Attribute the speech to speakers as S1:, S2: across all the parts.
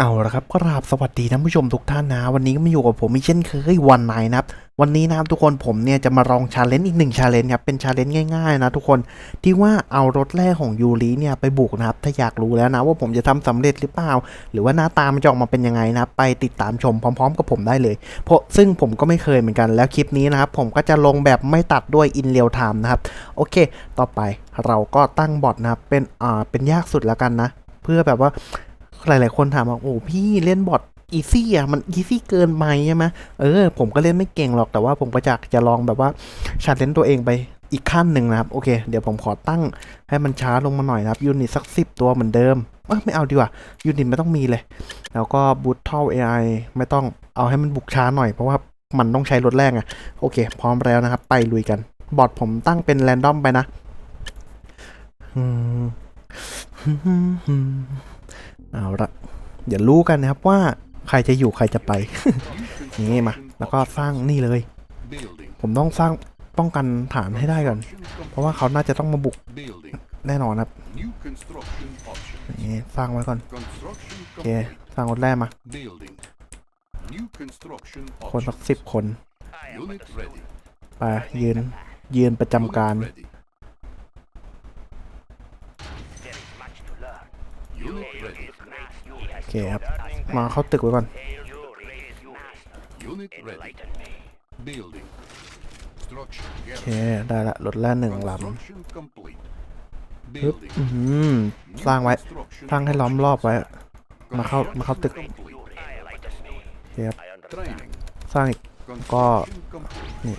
S1: เอาละครับกราบสวัสดีท่านผู้ชมทุกท่านนะ วันนี้ก็มาอยู่กับผมอีกเช่นเคยวันไหนนะครับ วันนี้นะครับทุกคนผมเนี่ยจะมาลองชาเลนจ์อีกหนึ่งชาเลนจ์ครับเป็นชาเลนจ์ง่ายๆนะทุกคนที่ว่าเอารถแรกของยูริเนี่ยไปบุกนะครับถ้าอยากรู้แล้วนะว่าผมจะทำสำเร็จหรือเปล่า หรือว่าหน้าตามันจะออกมาเป็นยังไงนะไปติดตามชมพร้อม ๆ กับผมได้เลย เพราะซึ่งผมก็ไม่เคยเหมือนกันแล้วคลิปนี้นะครับผมก็จะลงแบบไม่ตัดด้วยอินเรียลไทม์นะครับโอเค ต่อไปเราก็ตั้งบอทนะครับเป็นอ่าเป็นยากสุดแล้วกันนะ เพื่อแบบว่า หลาย ๆ คนถามว่าโอ้พี่เล่นบอทอีซี่อะมันอีซี่เกินไปใช่ไหมเออ ผมก็เล่นไม่เก่งหรอกแต่ว่าผมก็จะจะลองแบบว่าชาเลนตัวเองไปอีกขั้นหนึ่งนะครับ โอเค เดี๋ยวผมขอตั้งให้มันช้าลงมาหน่อยนะครับยูนิตสักสิบตัวเหมือนเดิมเอ้ยไม่เอาดีกว่ายูนิตไม่ต้องมีเลย แล้วก็บูทเท่า AI ไอไม่ต้องเอาให้มันบุกช้าหน่อยเพราะว่ามันต้องใช้รถแรงอะโอเค พร้อมแล้วนะครับ ไปลุยกัน บอทผมตั้งเป็นแรนดอมไปนะอืม เอาละเดี๋ยวรู้กันนะครับว่าใครจะอยู่ใครจะไป นี่มา แล้วก็สร้างนี่เลย ผมต้องสร้างป้องกันฐานให้ได้ก่อน เพราะว่าเขาน่าจะต้องมาบุกแน่นอนครับนี่สร้างไว้ก่อน โอเค สร้างรถแรกมา คนสักสิบคน ไปยืนยืนประจำการโอ เคครับ มาเข้าตึกไว้ก่อนโอเค ได้ละรถแรกหนึ่งลำปึ๊บอื้อหือสร้างไว้ สร้างให้ล้อมรอบไว้ มาเข้า มาเข้าตึกโอเคครับสร้างอีกก็นี่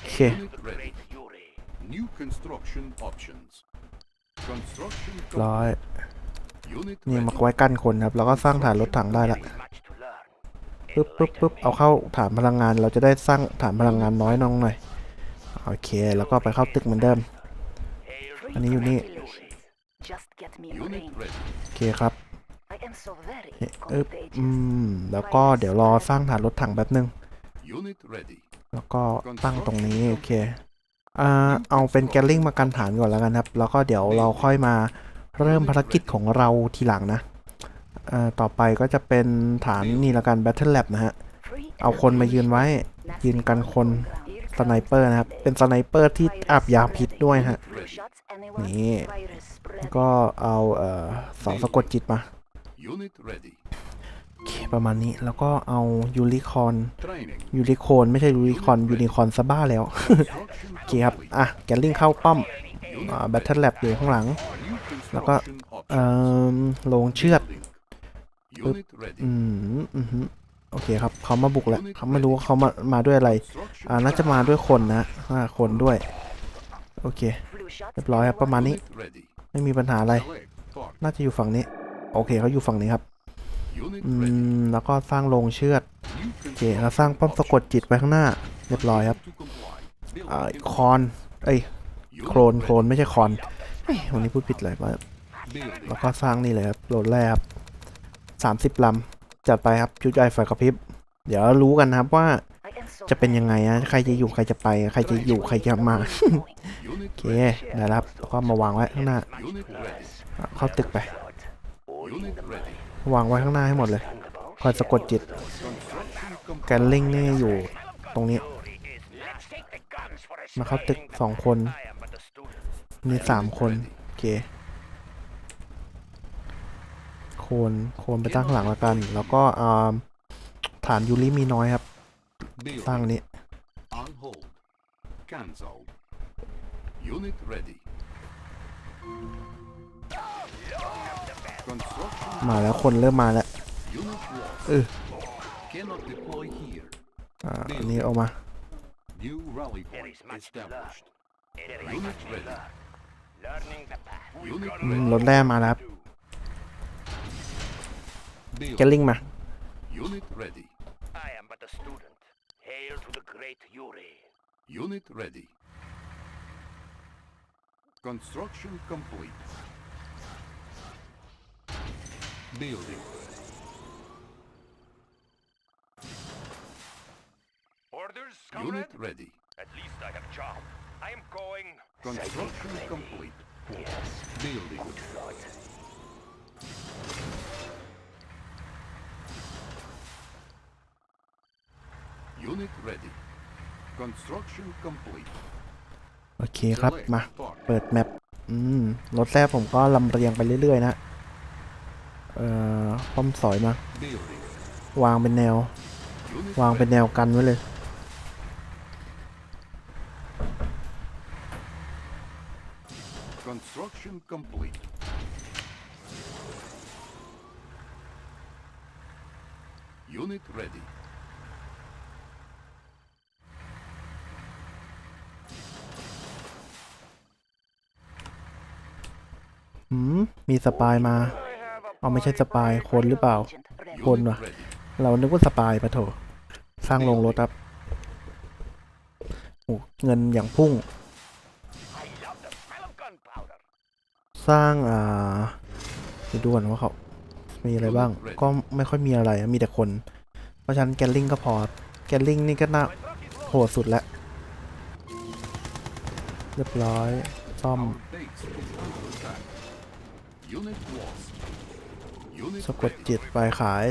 S1: โอเค
S2: New construction options. Construction
S1: ร้อย
S2: unit
S1: นี่
S2: ready.
S1: มาไว้กั้นคนครับ แล้วก็สร้างฐานรถถังได้ละปึ๊บปึ๊บปึ๊บเอาเข้าฐานพลังงาน เราจะได้สร้างฐานพลังงานน้อยน้องหน่อย โอเค แล้วก็ไปเข้าตึกเหมือนเดิม อันนี้อยู่นี่
S3: Just get me a
S2: Unit
S3: ring.
S2: ready.
S1: โอเคครับ
S3: I am so very
S1: เอ๊ะเอ๊บอื
S3: contagious.
S1: มแล้วก็เดี๋ยวรอสร้างฐานรถถังแป๊บนึง
S2: Unit ready.
S1: แล้วก็ตั้งตรงนี้ โอเค อ่าเอาเป็นแกลลิงมากันฐานก่อนแล้วกันครับ แล้วก็เดี๋ยวเราค่อยมาเริ่มภารกิจของเราทีหลังนะอ่าต่อไปก็จะเป็นฐานนี่ละกัน Battle Lab นะฮะ
S3: Free
S1: เอาคนมายืนไว้
S3: Let's
S1: ยืนกันคน
S3: Here
S1: สไนเปอร์นะครับ เป็นสไนเปอร์ที่อาบยาพิษด้วยฮะ
S3: Blue shots, anyone?
S1: นี่
S3: Virus spread.
S1: ก็เอาเอ่อเสาสะกดจิตมา ประมาณนี้แล้วก็เอายูริคอน
S2: Training.
S1: ยูริโคนไม่ใช่ยูริคอนยูนิคอนซะบ้าแล้ว
S2: Construction
S1: โอเคครับอะแกลลิงเข้าป้อมอ่า Battle Lab อยู่ข้างหลัง
S2: New
S1: แล้วก็
S2: construction
S1: เอ่
S2: options.
S1: อลงเชือด
S2: Building. Unit ready.
S1: อืมอือหือโอเคครับเขามาบุกแล้วเขาไม่รู้ว่าเขามามาด้วยอะไร
S2: Construction
S1: อ่าน่าจะมาด้วยคนนะห้าคนด้วย โอเค
S3: Blue shots,
S1: เรียบร้อยครับประมาณนี้
S2: Unit ready.
S1: ไม่มีปัญหาอะไร
S2: Select target.
S1: น่าจะอยู่ฝั่งนี้ โอเคเขาอยู่ฝั่งนี้ครับ
S2: Unit
S1: อืมแล้วก็สร้างโรงเชือดโอเคแล้วสร้างป้อมสะกดจิตไว้ข้างหน้า เรียบร้อยครับอคอนเอ้ยโครนโครนไม่ใช่คอนวันนี้พูดผิดเลยว่าแล้วก็สร้างนี่เลยครับโหลดแรกครับสามสิบลำจัดไปครับชุดใหญ่ไฟกระพริบ เดี๋ยวรู้กันนะครับว่าจะเป็นยังไงนะใครจะอยู่ใครจะไป ใครจะอยู่ใครจะมาโอเคได้แล้วครับแล้วก็มาวางไว้ข้างหน้าเข้าตึกไป วางไว้ข้างหน้าให้หมดเลยคอยสะกดจิต แกนลิงนี่อยู่ตรงนี้ มาเข้าตึกสองคน มีสามคน โอเค โคนโคนไปตั้งข้างหลังแล้วกัน แล้วก็อ่าฐานยูริมีน้อยครับสร้างนี้ มาแล้วคนเริ่มมาแล้ว
S2: Unit lost.
S1: เออ
S2: Cannot deploy here.
S1: อ่าอันนี้เอามา
S2: New rally point established. Unit ready. Unit
S1: อืม
S2: ready.
S1: รถแร่มาแล้วครับแกล
S2: Building.
S1: ลิงมา
S2: Unit ready.
S4: I am but a student. Hail to the great Yuri.
S2: Unit ready. Construction complete. Building.
S4: Orders, comrade?
S2: Unit ready.
S4: At least I have charm. I am going.
S2: Construction complete. Yes. Building. Good thought. Unit ready. Construction complete.
S1: โอเคครับ มา เปิดแมปอืม รถแรกผมก็ลำเรียงไปเรื่อยๆ นะ เอ่อป้อมสอยมา
S2: Building.
S1: วางเป็นแนว
S2: Unit
S1: วางเป็น
S2: ready.
S1: แนวกันไว้เลย
S2: Construction complete. Unit ready.
S1: หืม มีสปายมา เอาไม่ใช่สปายคนหรือเปล่า คนว่ะเรานึกว่าสปายปะโถ สร้างโรงรถครับโอ้เงินอย่างพุ่ง สร้างอ่าไปดูก่อนว่าเขา มีอะไรบ้าง ก็ไม่ค่อยมีอะไรมีแต่คน เพราะฉะนั้นแกลลิงก็พอ แกลลิงนี่ก็น่าโหดสุดแล้ว เรียบร้อย ซ่อม
S2: Unit lost.
S1: สะกดจิตไปขาย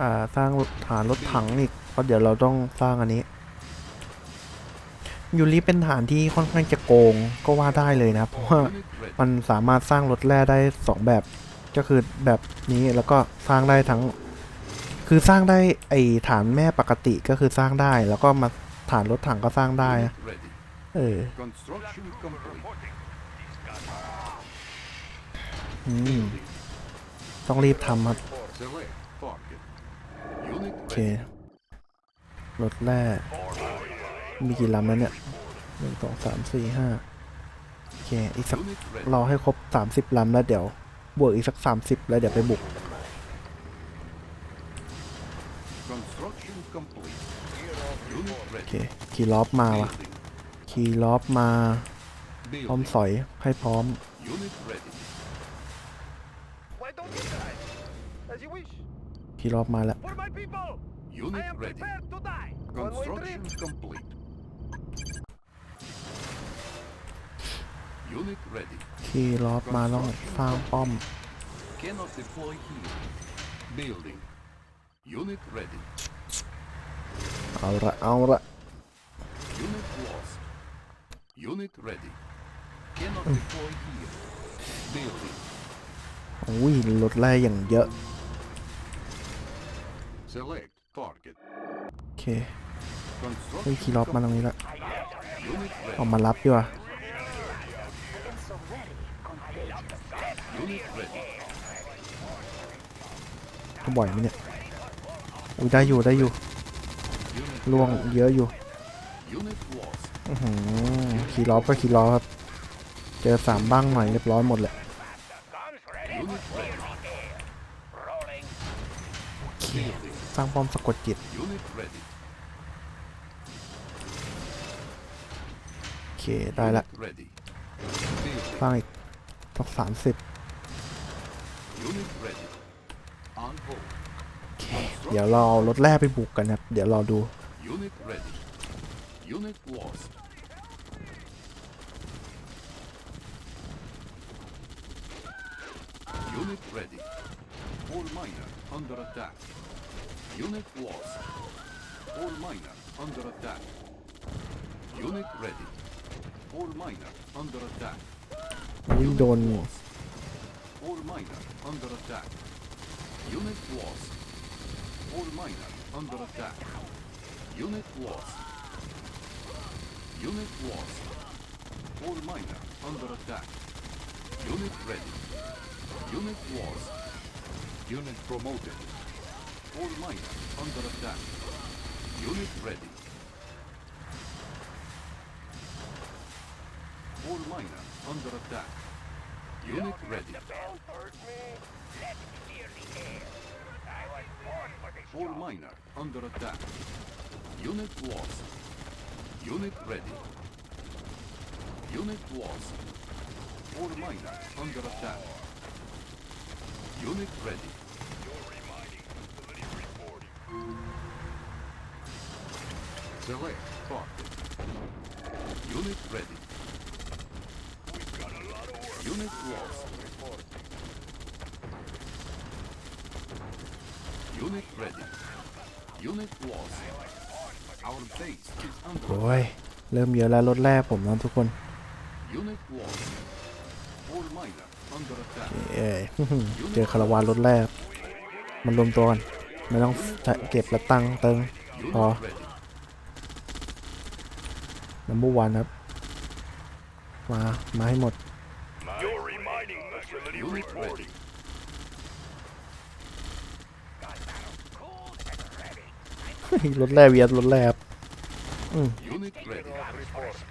S1: อ่า สร้างฐานรถถังอีกเพราะเดี๋ยวเราต้องสร้างอันนี้ ยูริเป็นฐานที่ค่อนข้างจะโกงก็ว่าได้เลยนะ เพราะว่ามันสามารถสร้างรถแร่ได้สองแบบ ก็คือแบบนี้แล้วก็สร้างได้ทั้ง คือสร้างได้ไอฐานแม่ปกติก็คือสร้างได้ แล้วก็มาฐานรถถังก็สร้างได้นะเอออืม ต้องรีบทำครับ โอเครถแร่มีกี่ลำแล้วเนี่ยหนึ่งสองสามสี่ห้าโอเค อีกสักรอให้ครบสามสิบลำแล้วเดี๋ยว บวกอีกสักสามสิบแล้วเดี๋ยวไปบุก โอเค
S2: ready.
S1: คีย์ล็อบมาวะ
S2: Building.
S1: คีย์ล็อบมา พร้อมสอยให้พร้อม
S4: As you wish.
S1: คีย์ล็อบมาแล้ว
S4: For my people, I
S2: Unit
S4: am
S2: ready.
S4: prepared to die. When we
S2: Construction
S4: dream.
S2: complete. Unit ready.
S1: คีย์ล็อบมาต้องสร้างป้อม
S2: Cannot deploy here. Building. Unit ready.
S1: เอาละเอาละ
S2: Unit lost. Unit ready. Cannot deploy here. Building.
S1: อุ้ยรถแร่อย่างเยอะ
S2: Select target.
S1: โอเค
S2: Construction
S1: เฮ้ยคีย์ล็อบมาตรงนี้ละ
S2: complete. Unit
S1: เอา
S2: ready.
S1: มารับดีกว่า
S3: I am so very contagious.
S2: Unit ready.
S1: ก็บ่อยไหมเนี่ยอุ้ยได้อยู่ได้อยู่
S2: Unit
S1: ล่วงเยอะอยู่
S2: Unit lost.
S1: อื้อหือคีย์ล็อบก็คีย์ล็อบครับ เจอสามบ้างหน่อยเรียบร้อยหมดแหละ
S4: Guns ready.
S2: Unit ready.
S4: Rolling.
S1: โอเค สร้างป้อมสะกดจิตโอเค ได้ละสร้างอีกสักสามสิบโอเค เดี๋ยวเราเอารถแร่ไปบุกกันครับ เดี๋ยวรอดู
S2: Unit ready. Unit lost. Unit ready. All miner under attack. Unit lost. All miner under attack. Unit ready. All miner under attack.
S1: อุ้ยโดน
S2: lost. All miner under attack. Unit lost. All miner under attack. Unit lost. Unit lost. All miner under attack. Unit ready. Unit lost. Unit promoted. All miner under attack. Unit ready. All miner under attack. Unit ready.
S4: The bell heard me. Let's clear the air. I was born for this
S2: All
S4: job.
S2: miner under attack. Unit lost. Unit ready. Unit lost. All miner under attack. Unit ready. Select target. Unit ready. Unit lost. Unit ready. Unit lost. Our base is under
S1: โอ้ย เริ่มเยอะแล้วรถแรกผมนะทุกคน
S2: Unit lost. All miner under attack.
S1: เอ้ย เจอคาราวานรถแรก มันรวมตัวกัน ไม่ต้องเก็บและตั้งเติง
S2: Unit
S1: Oh.
S2: ready.
S1: นัมเบอร์วันครับ มา มาให้หมด
S4: Your remining facility
S2: Unit
S4: reporting.
S2: ready.
S4: Cold and ready.
S1: รถแรกเวียดรถแรกครับอืม
S2: Unit ready.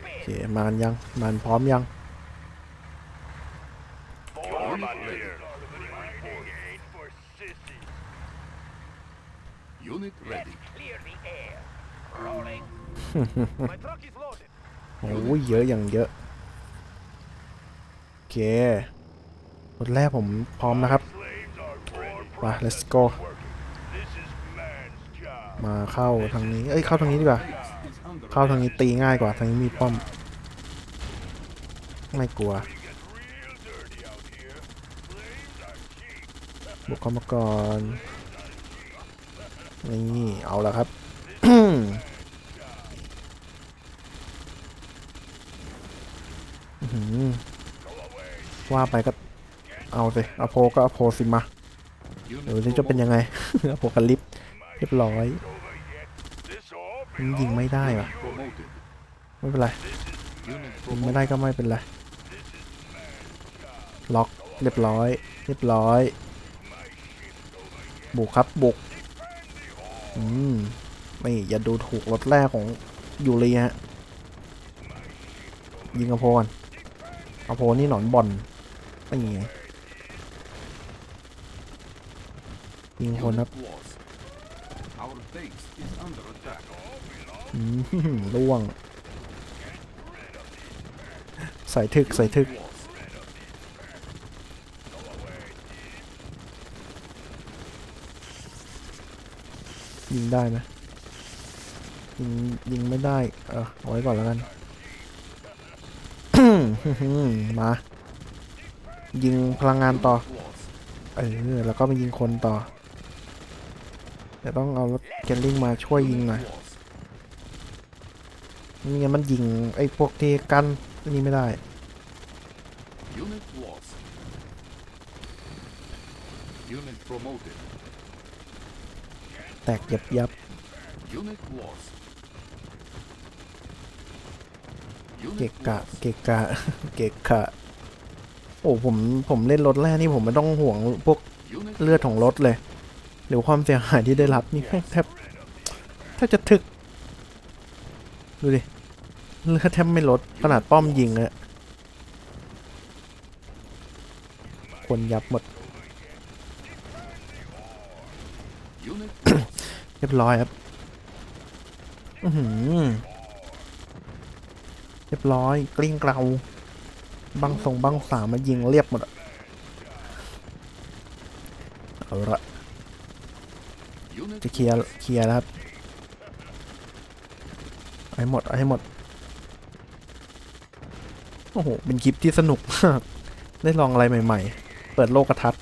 S1: โอเคมากันยัง มาพร้อมยัง
S4: Form
S2: Unit ready.
S4: here. Mining ain't for sissies.
S2: Unit ready.
S4: Clear the air. Rolling. My truck is loaded.
S1: โอ้ยเยอะอย่างเยอะโอเครถแรกผมพร้อมนะครับ
S4: Slaves are ready.
S1: ไป let's go มาเข้าทางนี้ เอ้ย เข้าทางนี้ดีกว่า เข้าทางนี้ตีง่ายกว่า ทางนี้มีป้อม ไม่กลัว บุกเข้ามาก่อน นี่ เอาละครับ อื้อหือ ว่าไปก็เอาสิอโพก็อโพสิมาเดี๋ยวจะเป็นยังไงอโพคาลิปเรียบร้อยยิงไม่ได้วะไม่เป็นไรยิงไม่ได้ก็ไม่เป็นไรล็อกเรียบร้อย เรียบร้อย บุกครับบุกอืมไม่อย่าดูถูกรถแรกของยูเรีฮะยิงอโพก่อนอโพนี่หนอนบอล ไม่ไงยิงคนครับ
S2: Unit lost. Our base is under attack.
S1: อืมล่วง ใส่ทึกใส่ทึกยิงได้ไหมยิงยิงไม่ได้ เออเอาไว้ก่อนแล้วกัน มา ยิงพลังงานต่อ
S2: Unit lost.
S1: เออ แล้วก็ไปยิงคนต่อ เดี๋ยวต้องเอารถเกลลิงมาช่วยยิงหน่อย
S2: Lost.
S1: ไม่งั้นมันยิงไอ้พวกที่กันอันนี้ไม่ได้
S2: Unit lost. Unit promoted.
S1: แตกยับยับ
S2: Unit lost.
S1: เกะ
S2: Unit
S1: กะ
S2: lost.
S1: เกะกะ เกะกะ โอ้ผมผมเล่นรถแรกนี่ผมไม่ต้องห่วงพวกเลือดของรถเลยหรือความเสียหายที่ได้รับนี่แม่แทบแทบจะถึก ดูดิเลือดแทบไม่ลดขนาดป้อมยิงอะคนยับหมด เรียบร้อยครับอือหือเรียบร้อยกลิ้งเกลา บังทรงบังสามมายิงเรียบหมดเอาละจะเคลียร์เคลียร์แล้วครับเอาให้หมดเอาให้หมด โอ้โห เป็นคลิปที่สนุกมาก ได้ลองอะไรใหม่ ๆ เปิดโลกทัศน์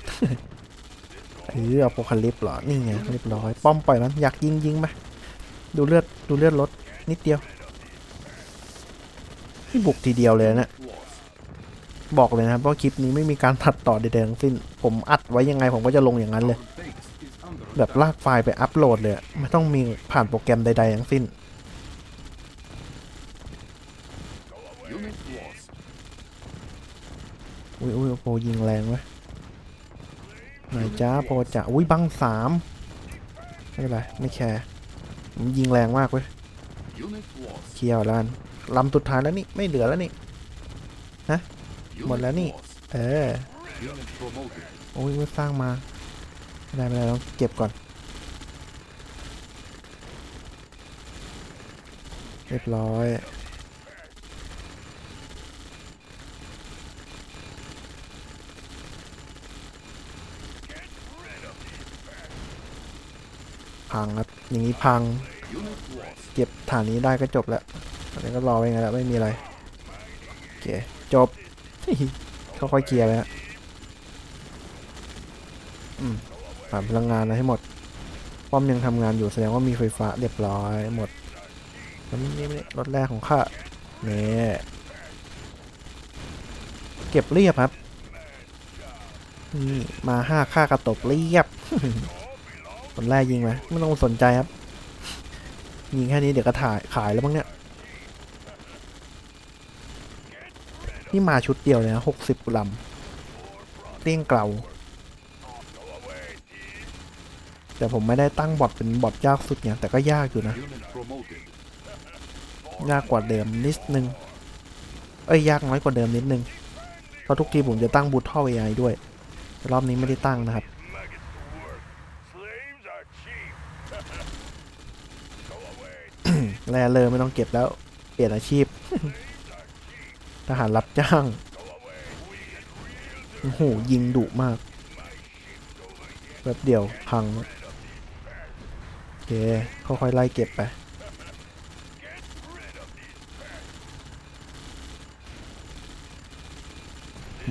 S1: เอออโพคาลิปเหรอ นี่ไงเรียบร้อย ป้อมปล่อยมัน อยากยิงยิงไหมดูเลือด ดูเลือดลดนิดเดียวนี่บุกทีเดียวเลยนะ บอกเลยนะครับว่าคลิปนี้ไม่มีการตัดต่อใดๆทั้งสิ้น ผมอัดไว้ยังไงผมก็จะลงอย่างนั้นเลย แบบลากไฟล์ไปอัปโหลดเลยไม่ต้องมีผ่านโปรแกรมใดๆทั้งสิ้น อุ้ยอุ้ยโปยิงแรงเว้ยไหนจ้าโปรจะอุ้ยบังสามไม่เป็นไรไม่แคร์ผมยิงแรงมากเว้ยเคลียร์แล้วกันลำสุดท้ายแล้วนี่ไม่เหลือแล้วนี่
S2: Unit
S1: หมดแล้วนี่ เออโอ้ยสร้างมาไม่ได้ไม่ได้ต้องเก็บก่อน เรียบร้อยพังครับ อย่างนี้พัง เก็บฐานนี้ได้ก็จบแล้วอันนี้ก็รอไว้ไงแล้ว ไม่มีอะไร โอเค จบ ค่อยๆเคลียร์เลยฮะอืมผ่านพลังงานอะไรให้หมด ป้อมยังทำงานอยู่แสดงว่ามีไฟฟ้าเรียบร้อยหมดวันนี้นี่รถแรกของข้าเนี่ยเก็บเรียบครับนี่มาห้าค่ากระตบเรียบคนแรกยิงไหมไม่ต้องสนใจครับ ยิงแค่นี้เดี๋ยวก็ถ่ายขายแล้วมั้งเนี่ย นี่มาชุดเดียวเลยนะหกสิบลำเรียงเกลาแต่ผมไม่ได้ตั้งบอทเป็นบอทยากสุดเนี่ยแต่ก็ยากอยู่นะ ยากกว่าเดิมนิดนึง เอ้ยยากน้อยกว่าเดิมนิดนึง เพราะทุกทีผมจะตั้งบูทท่อ AI ด้วย รอบนี้ไม่ได้ตั้งนะครับ
S4: Maggots to work. Slaves are cheap. Go away.
S1: แลเลยไม่ต้องเก็บแล้ว เปลี่ยนอาชีพ ทหารรับจ้าง โอ้โห ยิงดุมากแบบเดียวพัง โอเค ค่อยๆไล่เก็บไป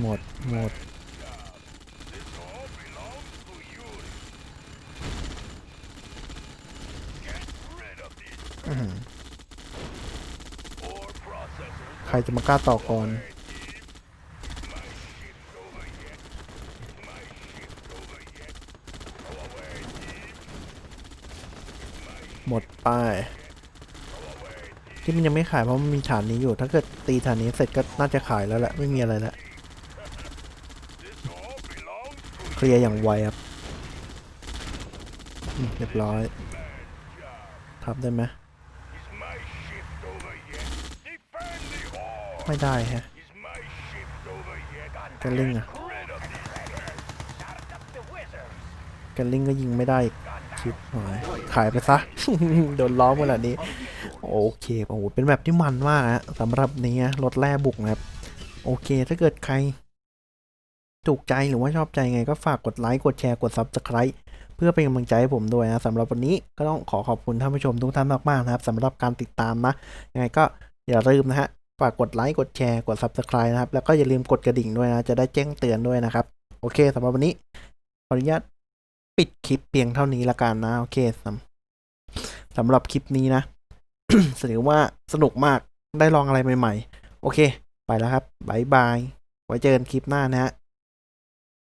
S1: หมด หมด อื้อหือใค รจะมากล้าต่อก่อนหมดไปที่มันยังไม่ขายเพราะมันมีฐานนี้อยู่ ถ้าเกิดตีฐานนี้เสร็จก็น่าจะขายแล้วแหละไม่มีอะไรแล้วเคลียร์อย่างไวครับเรียบร้อยทับได้ไหม ไม่ได้ฮะ
S4: Is my shift over yet?
S1: แกลลิงอะ
S4: Rid of these beggars. Start up the wizards.
S1: แกลลิงก็ยิงไม่ได้อีกชิบหายขายไปซะ โดนล้อมขนาดนี้ โอเคโอ้โหเป็นแบบที่มันมากนะสำหรับนี้รถแร่บุกนะครับ โอเคถ้าเกิดใครถูกใจหรือว่าชอบใจไงก็ฝากกดไลค์ กดแชร์ กด Subscribe เพื่อเป็นกำลังใจให้ผมด้วยนะสำหรับวันนี้ก็ต้องขอขอบคุณท่านผู้ชมทุกท่านมากๆนะครับสำหรับการติดตามนะยังไงก็อย่าลืมนะฮะ ฝากกดไลค์กดแชร์กด Subscribe นะครับ แล้วก็อย่าลืมกดกระดิ่งด้วยนะ จะได้แจ้งเตือนด้วยนะครับ โอเคสำหรับวันนี้ขออนุญาตปิดคลิปเพียงเท่านี้ละกันนะ โอเคสำสำหรับคลิปนี้นะถือว่าสนุกมากได้ลองอะไรใหม่ ๆ โอเค ไปแล้วครับบายบาย ไว้เจอกันคลิปหน้านะฮะ